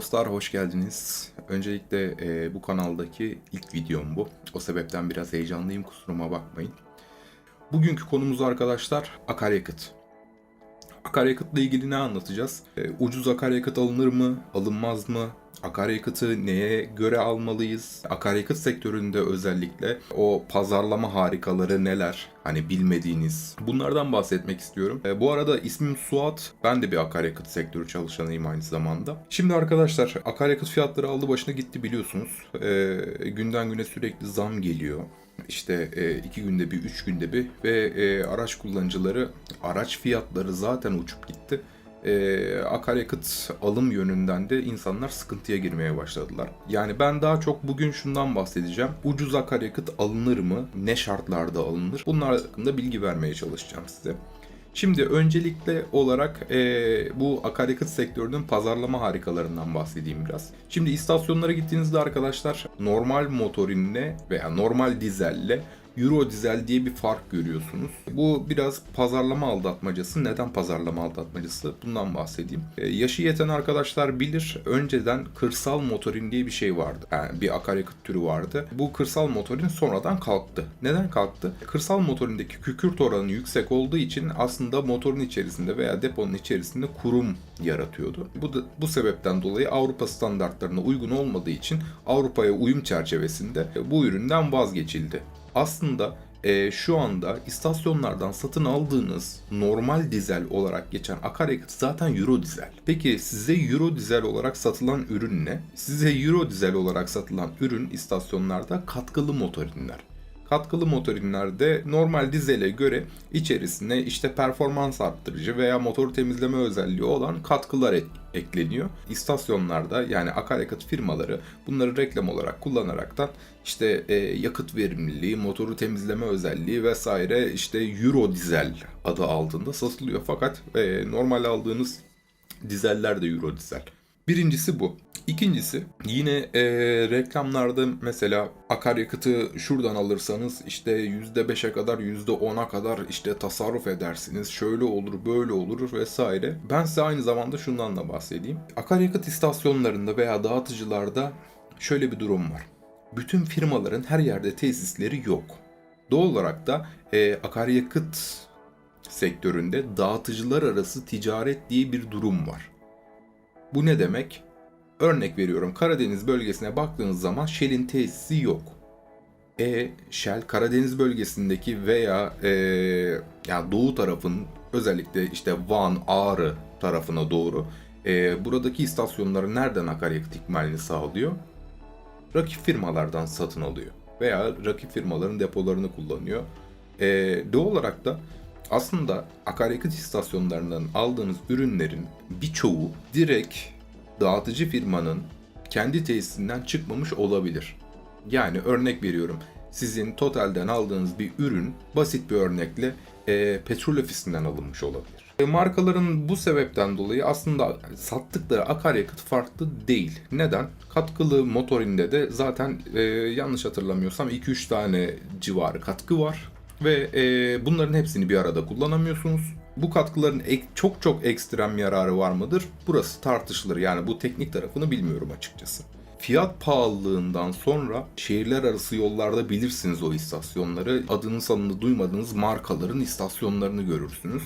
dostlar, hoş geldiniz. Öncelikle e, bu kanaldaki ilk videom bu. O sebepten biraz heyecanlıyım, kusuruma bakmayın. Bugünkü konumuz arkadaşlar akaryakıt. Akaryakıtla ilgili ne anlatacağız? E, ucuz akaryakıt alınır mı, alınmaz mı? Akaryakıtı neye göre almalıyız? Akaryakıt sektöründe özellikle o pazarlama harikaları neler? Hani bilmediğiniz. Bunlardan bahsetmek istiyorum. E, bu arada ismim Suat. Ben de bir akaryakıt sektörü çalışanıyım aynı zamanda. Şimdi arkadaşlar akaryakıt fiyatları aldı başına gitti biliyorsunuz. E, günden güne sürekli zam geliyor. İşte e, iki günde bir, üç günde bir ve e, araç kullanıcıları araç fiyatları zaten uçup gitti. E, akaryakıt alım yönünden de insanlar sıkıntıya girmeye başladılar. Yani ben daha çok bugün şundan bahsedeceğim. Ucuz akaryakıt alınır mı? Ne şartlarda alınır? Bunlar hakkında bilgi vermeye çalışacağım size. Şimdi öncelikle olarak e, bu akaryakıt sektörünün pazarlama harikalarından bahsedeyim biraz. Şimdi istasyonlara gittiğinizde arkadaşlar normal motorinle veya normal dizelle Euro dizel diye bir fark görüyorsunuz. Bu biraz pazarlama aldatmacası. Neden pazarlama aldatmacası? Bundan bahsedeyim. E, yaşı yeten arkadaşlar bilir. Önceden kırsal motorin diye bir şey vardı. Yani bir akaryakıt türü vardı. Bu kırsal motorin sonradan kalktı. Neden kalktı? Kırsal motorindeki kükürt oranı yüksek olduğu için aslında motorun içerisinde veya deponun içerisinde kurum yaratıyordu. Bu da, bu sebepten dolayı Avrupa standartlarına uygun olmadığı için Avrupa'ya uyum çerçevesinde bu üründen vazgeçildi aslında e, şu anda istasyonlardan satın aldığınız normal dizel olarak geçen akaryakıt zaten Euro dizel. Peki size Euro dizel olarak satılan ürün ne? Size Euro dizel olarak satılan ürün istasyonlarda katkılı motorinler. Katkılı motorinlerde normal dizele göre içerisine işte performans arttırıcı veya motor temizleme özelliği olan katkılar ek- ekleniyor. İstasyonlarda yani akaryakıt firmaları bunları reklam olarak kullanaraktan işte e, yakıt verimliliği, motoru temizleme özelliği vesaire işte Euro dizel adı altında satılıyor. Fakat e, normal aldığınız dizeller de Euro dizel. Birincisi bu. İkincisi yine e, reklamlarda mesela akaryakıtı şuradan alırsanız işte %5'e kadar %10'a kadar işte tasarruf edersiniz. Şöyle olur böyle olur vesaire. Ben size aynı zamanda şundan da bahsedeyim. Akaryakıt istasyonlarında veya dağıtıcılarda şöyle bir durum var. Bütün firmaların her yerde tesisleri yok. Doğal olarak da e, akaryakıt sektöründe dağıtıcılar arası ticaret diye bir durum var. Bu ne demek? Örnek veriyorum Karadeniz bölgesine baktığınız zaman Shell'in tesisi yok. E Shell Karadeniz bölgesindeki veya e, yani doğu tarafın özellikle işte Van, Ağrı tarafına doğru e, buradaki istasyonları nereden akaryakıt ikmalini sağlıyor? Rakip firmalardan satın alıyor veya rakip firmaların depolarını kullanıyor. E, doğal olarak da aslında akaryakıt istasyonlarından aldığınız ürünlerin birçoğu direkt dağıtıcı firmanın kendi tesisinden çıkmamış olabilir. Yani örnek veriyorum. Sizin Total'den aldığınız bir ürün basit bir örnekle e, petrol ofisinden alınmış olabilir. E, markaların bu sebepten dolayı aslında sattıkları akaryakıt farklı değil. Neden? Katkılı motorinde de zaten e, yanlış hatırlamıyorsam 2-3 tane civarı katkı var. Ve e, bunların hepsini bir arada kullanamıyorsunuz. Bu katkıların ek, çok çok ekstrem yararı var mıdır? Burası tartışılır. Yani bu teknik tarafını bilmiyorum açıkçası. Fiyat pahalılığından sonra şehirler arası yollarda bilirsiniz o istasyonları. Adını sanını duymadığınız markaların istasyonlarını görürsünüz.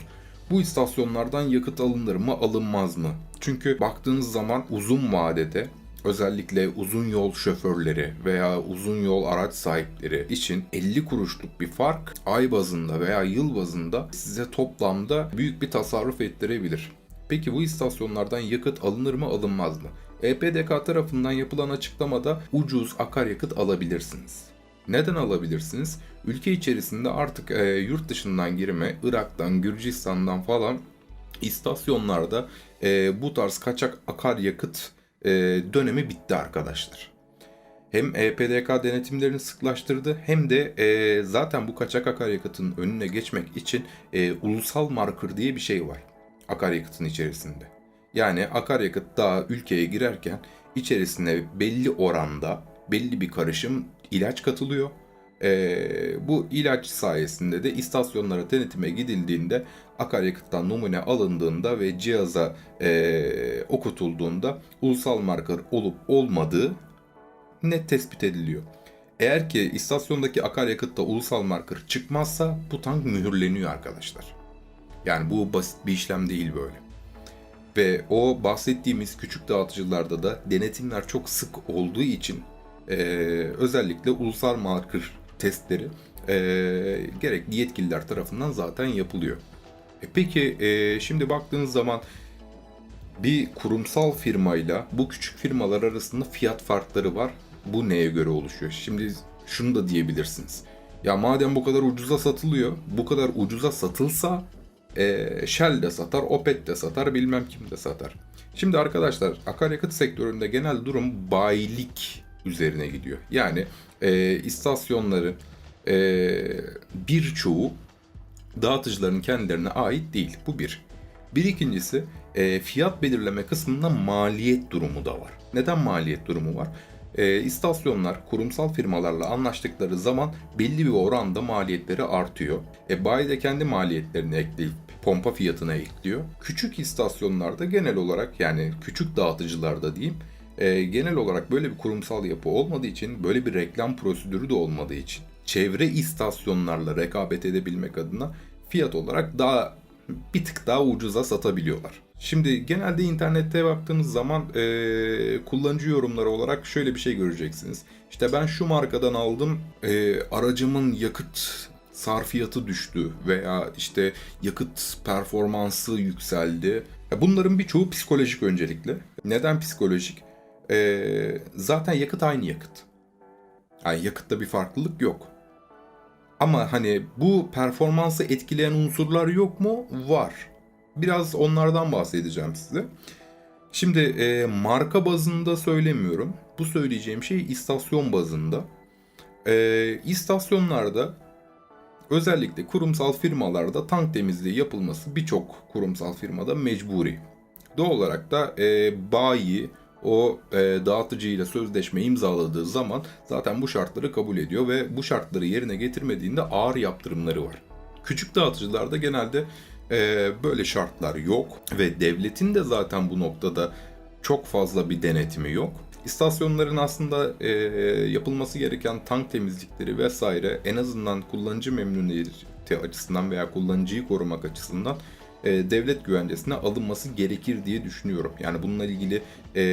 Bu istasyonlardan yakıt alınır mı alınmaz mı? Çünkü baktığınız zaman uzun vadede özellikle uzun yol şoförleri veya uzun yol araç sahipleri için 50 kuruşluk bir fark ay bazında veya yıl bazında size toplamda büyük bir tasarruf ettirebilir. Peki bu istasyonlardan yakıt alınır mı alınmaz mı? EPDK tarafından yapılan açıklamada ucuz akaryakıt alabilirsiniz. Neden alabilirsiniz? Ülke içerisinde artık e, yurt dışından girme, Irak'tan, Gürcistan'dan falan istasyonlarda e, bu tarz kaçak akaryakıt e, dönemi bitti arkadaşlar. Hem EPDK denetimlerini sıklaştırdı hem de e, zaten bu kaçak akaryakıtın önüne geçmek için e, ulusal marker diye bir şey var akaryakıtın içerisinde. Yani akaryakıt daha ülkeye girerken içerisine belli oranda belli bir karışım ilaç katılıyor. Ee, bu ilaç sayesinde de istasyonlara denetime gidildiğinde akaryakıttan numune alındığında ve cihaza ee, okutulduğunda ulusal marka olup olmadığı net tespit ediliyor. Eğer ki istasyondaki akaryakıtta ulusal marker çıkmazsa bu tank mühürleniyor arkadaşlar. Yani bu basit bir işlem değil böyle. Ve o bahsettiğimiz küçük dağıtıcılarda da denetimler çok sık olduğu için eee, özellikle ulusal marker testleri eee, gerekli yetkililer tarafından zaten yapılıyor. E peki eee, şimdi baktığınız zaman bir kurumsal firmayla bu küçük firmalar arasında fiyat farkları var. Bu neye göre oluşuyor? Şimdi şunu da diyebilirsiniz. Ya madem bu kadar ucuza satılıyor, bu kadar ucuza satılsa e, Shell de satar, Opet de satar, bilmem kim de satar. Şimdi arkadaşlar akaryakıt sektöründe genel durum bayilik üzerine gidiyor. Yani e, istasyonların e, birçoğu dağıtıcıların kendilerine ait değil. Bu bir. Bir ikincisi e, fiyat belirleme kısmında maliyet durumu da var. Neden maliyet durumu var? E, istasyonlar kurumsal firmalarla anlaştıkları zaman belli bir oranda maliyetleri artıyor. E, bayi de kendi maliyetlerini ekleyip pompa fiyatına ekliyor. Küçük istasyonlarda genel olarak yani küçük dağıtıcılarda diyeyim e, genel olarak böyle bir kurumsal yapı olmadığı için böyle bir reklam prosedürü de olmadığı için çevre istasyonlarla rekabet edebilmek adına fiyat olarak daha bir tık daha ucuza satabiliyorlar. Şimdi genelde internette baktığınız zaman e, kullanıcı yorumları olarak şöyle bir şey göreceksiniz. İşte ben şu markadan aldım, e, aracımın yakıt sarfiyatı düştü veya işte yakıt performansı yükseldi. Bunların birçoğu psikolojik öncelikle. Neden psikolojik? E, zaten yakıt aynı yakıt. Yani yakıtta bir farklılık yok. Ama hani bu performansı etkileyen unsurlar yok mu? Var. Biraz onlardan bahsedeceğim size. Şimdi e, marka bazında söylemiyorum. Bu söyleyeceğim şey istasyon bazında. E, istasyonlarda özellikle kurumsal firmalarda tank temizliği yapılması birçok kurumsal firmada mecburi. Doğal olarak da e, bayi o e, dağıtıcıyla sözleşme imzaladığı zaman zaten bu şartları kabul ediyor ve bu şartları yerine getirmediğinde ağır yaptırımları var. Küçük dağıtıcılarda genelde e, böyle şartlar yok ve devletin de zaten bu noktada çok fazla bir denetimi yok. İstasyonların aslında e, yapılması gereken tank temizlikleri vesaire en azından kullanıcı memnuniyeti açısından veya kullanıcıyı korumak açısından e, devlet güvencesine alınması gerekir diye düşünüyorum. Yani bununla ilgili e,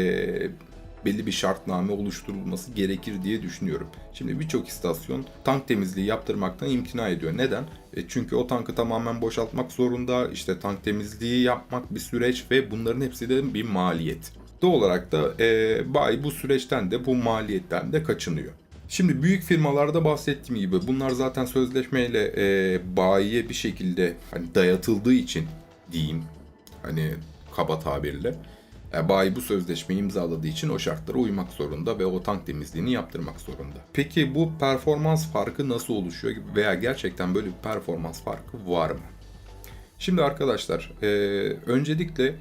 belli bir şartname oluşturulması gerekir diye düşünüyorum. Şimdi birçok istasyon tank temizliği yaptırmaktan imtina ediyor. Neden? E, çünkü o tankı tamamen boşaltmak zorunda. İşte tank temizliği yapmak bir süreç ve bunların hepsi de bir maliyet. Doğal olarak da e, bayi bu süreçten de bu maliyetten de kaçınıyor. Şimdi büyük firmalarda bahsettiğim gibi bunlar zaten sözleşmeyle e, bayiye bir şekilde hani dayatıldığı için diyeyim hani kaba tabirle e, bayi bu sözleşmeyi imzaladığı için o şartlara uymak zorunda ve o tank temizliğini yaptırmak zorunda. Peki bu performans farkı nasıl oluşuyor veya gerçekten böyle bir performans farkı var mı? Şimdi arkadaşlar e, öncelikle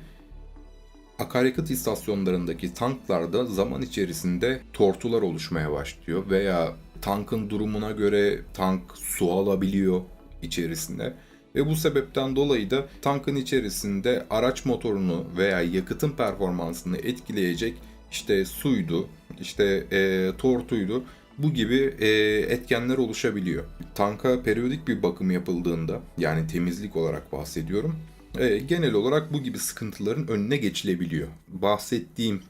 akaryakıt istasyonlarındaki tanklarda zaman içerisinde tortular oluşmaya başlıyor veya tankın durumuna göre tank su alabiliyor içerisinde. Ve bu sebepten dolayı da tankın içerisinde araç motorunu veya yakıtın performansını etkileyecek işte suydu, işte e, tortuydu bu gibi e, etkenler oluşabiliyor. Tanka periyodik bir bakım yapıldığında yani temizlik olarak bahsediyorum. E, genel olarak bu gibi sıkıntıların önüne geçilebiliyor. Bahsettiğim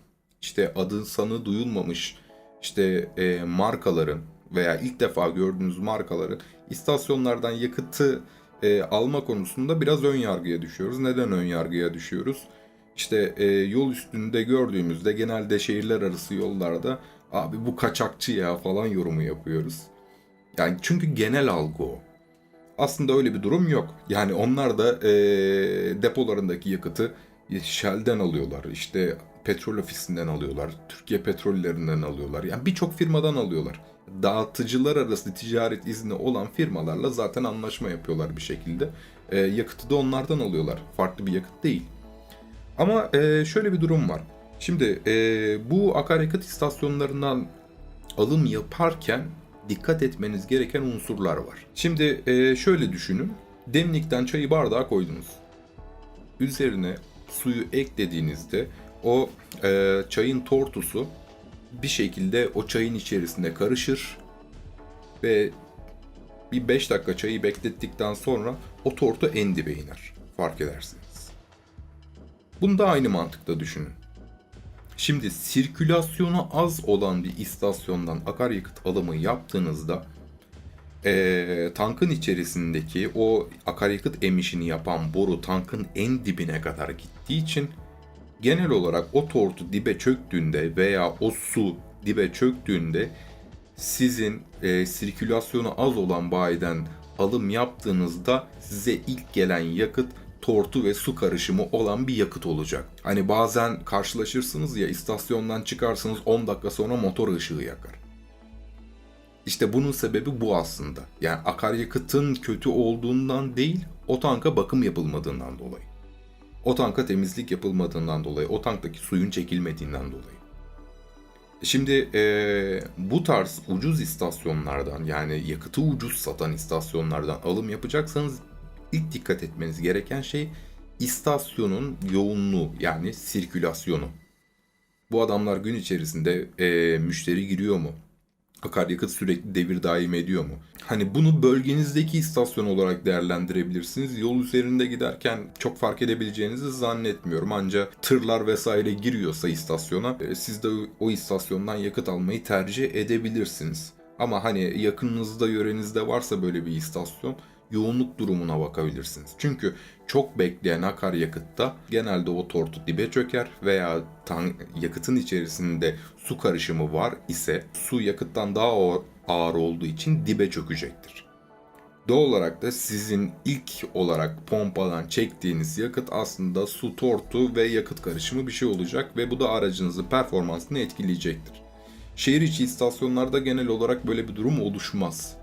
işte adı sanı duyulmamış işte e, markaların veya ilk defa gördüğünüz markaların istasyonlardan yakıtı e, alma konusunda biraz ön yargıya düşüyoruz. Neden ön yargıya düşüyoruz? İşte e, yol üstünde gördüğümüzde genelde şehirler arası yollarda abi bu kaçakçı ya falan yorumu yapıyoruz. Yani çünkü genel algı o. Aslında öyle bir durum yok. Yani onlar da e, depolarındaki yakıtı Shell'den alıyorlar. İşte petrol ofisinden alıyorlar. Türkiye petrollerinden alıyorlar. Yani birçok firmadan alıyorlar. Dağıtıcılar arası ticaret izni olan firmalarla zaten anlaşma yapıyorlar bir şekilde. E, yakıtı da onlardan alıyorlar. Farklı bir yakıt değil. Ama e, şöyle bir durum var. Şimdi e, bu akaryakıt istasyonlarından alım yaparken dikkat etmeniz gereken unsurlar var. Şimdi e, şöyle düşünün. Demlikten çayı bardağa koydunuz. Üzerine suyu eklediğinizde o e, çayın tortusu bir şekilde o çayın içerisinde karışır ve bir 5 dakika çayı beklettikten sonra o tortu en dibe iner. Fark edersiniz. Bunu da aynı mantıkla düşünün. Şimdi sirkülasyonu az olan bir istasyondan akaryakıt alımı yaptığınızda eee, tankın içerisindeki o akaryakıt emişini yapan boru tankın en dibine kadar gittiği için genel olarak o tortu dibe çöktüğünde veya o su dibe çöktüğünde sizin e, sirkülasyonu az olan bayiden alım yaptığınızda size ilk gelen yakıt tortu ve su karışımı olan bir yakıt olacak. Hani bazen karşılaşırsınız ya istasyondan çıkarsınız 10 dakika sonra motor ışığı yakar. İşte bunun sebebi bu aslında. Yani akaryakıtın kötü olduğundan değil, o tanka bakım yapılmadığından dolayı. O tanka temizlik yapılmadığından dolayı, o tanktaki suyun çekilmediğinden dolayı. Şimdi eee, bu tarz ucuz istasyonlardan yani yakıtı ucuz satan istasyonlardan alım yapacaksanız ilk dikkat etmeniz gereken şey istasyonun yoğunluğu yani sirkülasyonu. Bu adamlar gün içerisinde eee, müşteri giriyor mu? Akaryakıt sürekli devir daim ediyor mu? Hani bunu bölgenizdeki istasyon olarak değerlendirebilirsiniz. Yol üzerinde giderken çok fark edebileceğinizi zannetmiyorum. Ancak tırlar vesaire giriyorsa istasyona e, siz de o istasyondan yakıt almayı tercih edebilirsiniz. Ama hani yakınınızda yörenizde varsa böyle bir istasyon yoğunluk durumuna bakabilirsiniz. Çünkü çok bekleyen akaryakıtta genelde o tortu dibe çöker veya yakıtın içerisinde su karışımı var ise su yakıttan daha ağır olduğu için dibe çökecektir. Doğal olarak da sizin ilk olarak pompadan çektiğiniz yakıt aslında su tortu ve yakıt karışımı bir şey olacak ve bu da aracınızın performansını etkileyecektir. Şehir içi istasyonlarda genel olarak böyle bir durum oluşmaz.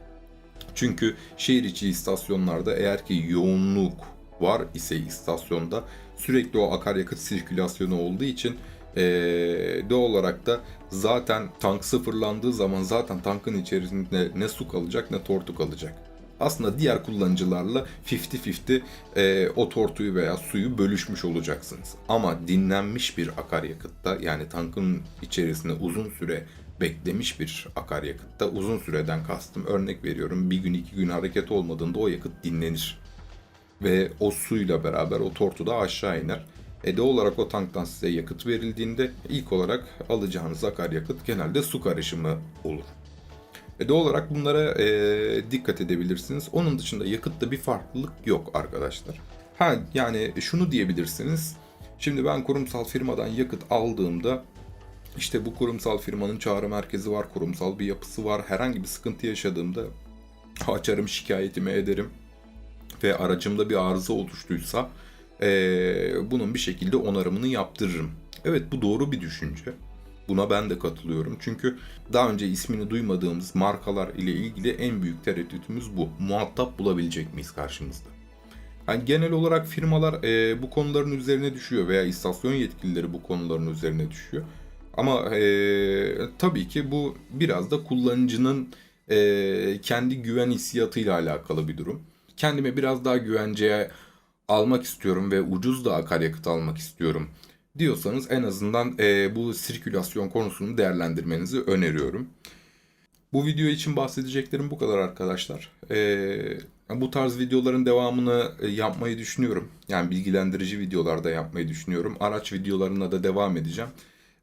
Çünkü şehir içi istasyonlarda eğer ki yoğunluk var ise istasyonda sürekli o akaryakıt sirkülasyonu olduğu için eee doğal olarak da zaten tank sıfırlandığı zaman zaten tankın içerisinde ne su kalacak ne tortu kalacak. Aslında diğer kullanıcılarla 50-50 eee, o tortuyu veya suyu bölüşmüş olacaksınız. Ama dinlenmiş bir akaryakıtta yani tankın içerisinde uzun süre beklemiş bir akaryakıtta uzun süreden kastım örnek veriyorum bir gün iki gün hareket olmadığında o yakıt dinlenir. Ve o suyla beraber o tortu da aşağı iner. E doğal olarak o tanktan size yakıt verildiğinde ilk olarak alacağınız akaryakıt genelde su karışımı olur. E doğal olarak bunlara e, dikkat edebilirsiniz. Onun dışında yakıtta bir farklılık yok arkadaşlar. Ha yani şunu diyebilirsiniz. Şimdi ben kurumsal firmadan yakıt aldığımda işte bu kurumsal firmanın çağrı merkezi var, kurumsal bir yapısı var. Herhangi bir sıkıntı yaşadığımda açarım şikayetimi ederim ve aracımda bir arıza oluştuysa eee, bunun bir şekilde onarımını yaptırırım. Evet bu doğru bir düşünce. Buna ben de katılıyorum. Çünkü daha önce ismini duymadığımız markalar ile ilgili en büyük tereddütümüz bu. Muhatap bulabilecek miyiz karşımızda? Yani genel olarak firmalar e, bu konuların üzerine düşüyor veya istasyon yetkilileri bu konuların üzerine düşüyor. Ama e, tabii ki bu biraz da kullanıcının e, kendi güven hissiyatıyla alakalı bir durum. Kendime biraz daha güvenceye almak istiyorum ve ucuz da akaryakıt almak istiyorum diyorsanız en azından e, bu sirkülasyon konusunu değerlendirmenizi öneriyorum. Bu video için bahsedeceklerim bu kadar arkadaşlar. Ee, bu tarz videoların devamını e, yapmayı düşünüyorum. Yani bilgilendirici videolarda yapmayı düşünüyorum. Araç videolarına da devam edeceğim.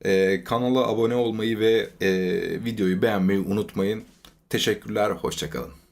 Ee, kanala abone olmayı ve e, videoyu beğenmeyi unutmayın. Teşekkürler, hoşçakalın.